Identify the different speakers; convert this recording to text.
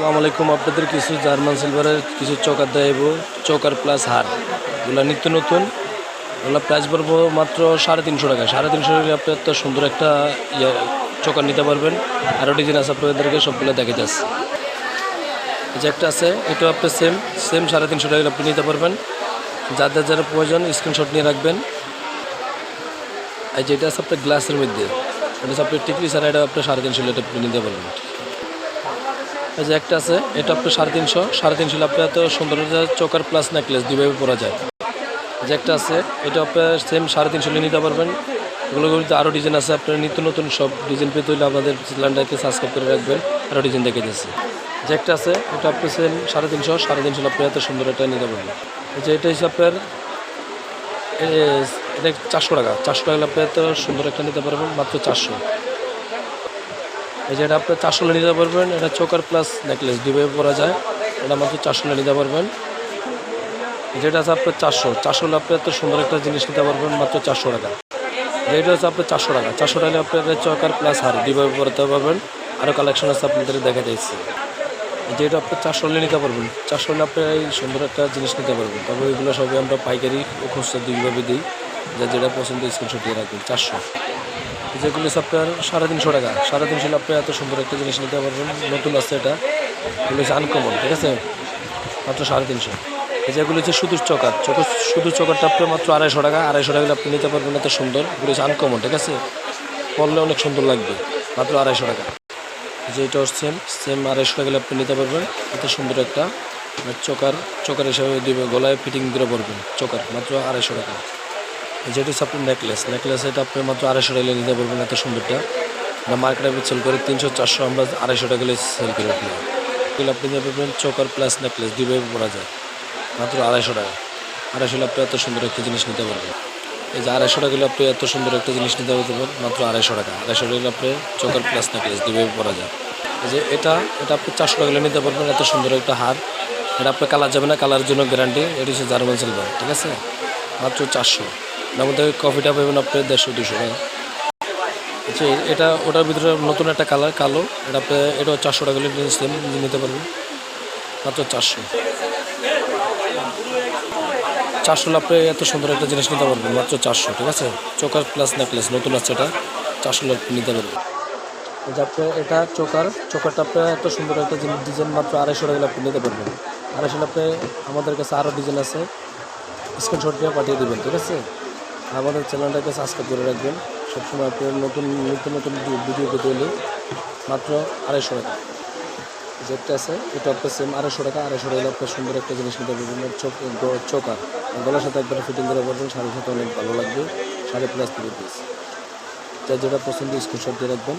Speaker 1: আসসালামু আলাইকুম। আপনাদের কিছু জার্মান সিলভারের কিছু চকার দেব, চকার প্লাস হার। এগুলো নিত্য নতুন। এগুলো প্রাইস পড়ব মাত্র সাড়ে তিনশো টাকা। সাড়ে তিনশো টাকা আপনি একটা সুন্দর একটা ইয়ে চকার নিতে পারবেন। আরও ডিজাইন আছে আপনাদেরকে, সবগুলো দেখে যাচ্ছে যে একটা আছে এটা আপনি সেম সেম সাড়ে তিনশো টাকা আপনি নিতে পারবেন। যাদের যারা প্রয়োজন স্ক্রিনশট নিয়ে রাখবেন। এই যেটা আছে আপনার গ্লাসের মধ্যে। এটা আপনার টিকলি ছাড়া এটা আপনি সাড়ে তিনশো টাকা আপনি নিতে পারবেন। এই যে একটা আছে, এটা আপনার সাড়ে তিনশো। সাড়ে তিনশো আপনি এত সুন্দর চোকার প্লাস নেকলেস দুইভাবে পরা যায়। যে একটা আছে, এটা আপনার সেম সাড়ে তিনশো নিয়ে নিতে পারবেন। এগুলো কিন্তু আরও ডিজাইন আছে, আপনার নিত্য নতুন সব ডিজাইন পেতে হলে আমাদের চ্যানেলটাকে সাবস্ক্রাইব করে রাখবেন। আরও ডিজাইন দেখে যাচ্ছে যে একটা আছে, এটা আপনি সেম সাড়ে তিনশো সাড়ে তিনশো আপনি এত সুন্দর একটা নিতে পারবেন। যে এটা হচ্ছে আপনার এটা চারশো টাকা। চারশো টাকা আপনি এত সুন্দর একটা নিতে পারবেন, মাত্র চারশো। এই যে এটা আপনি চারশো নিতে পারবেন, এটা চোকার প্লাস নেকলেস দুইভাবে পরা যায়। এটা মাত্র চারশো নিতে পারবেন। যেটা আছে আপনার চারশো। চারশো হলে আপনি এত সুন্দর একটা জিনিস নিতে পারবেন, মাত্র চারশো টাকা। যেটা হচ্ছে আপনার চারশো টাকা। চারশো টাকা আপনার চকার প্লাস হার দুইভাবে পরাতে পারবেন। আরও কালেকশন আছে আপনাদের দেখা যাচ্ছে যেটা আপনি চারশো হলে নিতে পারবেন চারশো হলে আপনি এই সুন্দর একটা জিনিস নিতে পারবেন। তবে এগুলো সবই আমরা পাইকারি ও খুচরা দুইভাবে দিই। যা যেটা পছন্দ স্ক্রিনশট দিয়ে রাখবেন, চারশো। যেগুলো আপনার সাড়ে তিনশো টাকা। সাড়ে তিনশো আপনি এত সুন্দর একটা জিনিস নিতে পারবেন, নতুন আছে এটা। এগুলো হচ্ছে আনকমন ঠিক আছে? মাত্র সাড়ে তিনশো। যেগুলো হচ্ছে শুধু চকার। চোখের শুধু চকারটা আপনি মাত্র আড়াইশো টাকা। আড়াইশো টাকা আপনি নিতে পারবেন, এত সুন্দর। এগুলো হচ্ছে আনকমন ঠিক আছে? পড়লে অনেক সুন্দর লাগবে, মাত্র আড়াইশো টাকা। যে এটা সেম সেম আড়াইশো টাকা আপনি নিতে পারবেন, এত সুন্দর একটা আপনার চকার চকার হিসাবে দিবে, গলায় ফিটিং করে পড়বেন চকার, মাত্র আড়াইশো টাকা। যেটা হচ্ছে আপনার নেকলেস নেকলেস এটা আপনি মাত্র আড়াইশো টাকা নিতে পারবেন এত সুন্দরটা। আমরা মার্কেটে সেল করে, তিনশো, চারশো, আমরা আড়াইশো টাকা সেল করে আপনি এগুলো আপনি নিতে পারবেন চোকার প্লাস নেকলেস দুইভাবে পরা যায়। মাত্র আড়াইশো টাকা। আড়াইশো আপনি এত সুন্দর একটা জিনিস নিতে পারবেন। এই যে আড়াইশো টাকা আপনি এত সুন্দর একটা জিনিস নিতে পারবেন, মাত্র আড়াইশো টাকা। আড়াইশো টাকা আপনি চকার প্লাস নেকলেস দুইভাবে পরা যায়। এই যে এটা এটা আপনি চারশো টাকা নিতে পারবেন, এত সুন্দর একটা হার। এটা আপনার কালার যাবে না কালার জন্য গ্যারান্টি এটি হচ্ছে জার্মান সিলভার ঠিক আছে? মাত্র চারশো। মধ্যে কফিটা পাবেন আপনি দেড়শো, দুশো টাকা। আচ্ছা এটা, ওটার ভিতরে নতুন একটা কালার কালো। এটা আপনি, এটা চারশো টাকা হলে সেম নিতে পারবেন। মাত্র চারশো। চারশো আপনি এত সুন্দর একটা জিনিস নিতে পারবেন, মাত্র চারশো, ঠিক আছে? চোকার প্লাস নেকলেস নতুন আছে এটা, চারশো নিতে পারবেন। আপনি, এটা চোকার, চোকারটা আপনি এত সুন্দর একটা জিনিস ডিজাইন মাত্র আড়াইশো টাকা আপনি নিতে পারবেন। আড়াইশো আপনি আমাদের কাছে আরও ডিজাইন আছে স্ক্রিনশট দিয়ে পাঠিয়ে দেবেন, ঠিক আছে? আমাদের চ্যানেলটাকে সাবস্ক্রাইব করে রাখবেন। সবসময় আপনার নতুন নতুন নতুন ভিডিও পেতে হলে মাত্র আড়াইশো টাকা। যেটা আছে, এটা আপনার সেম আড়াইশো টাকা আড়াইশো টাকা আপনার সুন্দর একটা জিনিস নিতে পারবেন। চোখ চোকার। গলার সাথে একবার ফিটিং করে পারবেন, শাড়ির সাথে অনেক ভালো লাগবে। সাড়ে প্লাস তিরিশ পিস যা যেটা পছন্দ স্ক্রিনশট দিয়ে রাখবেন।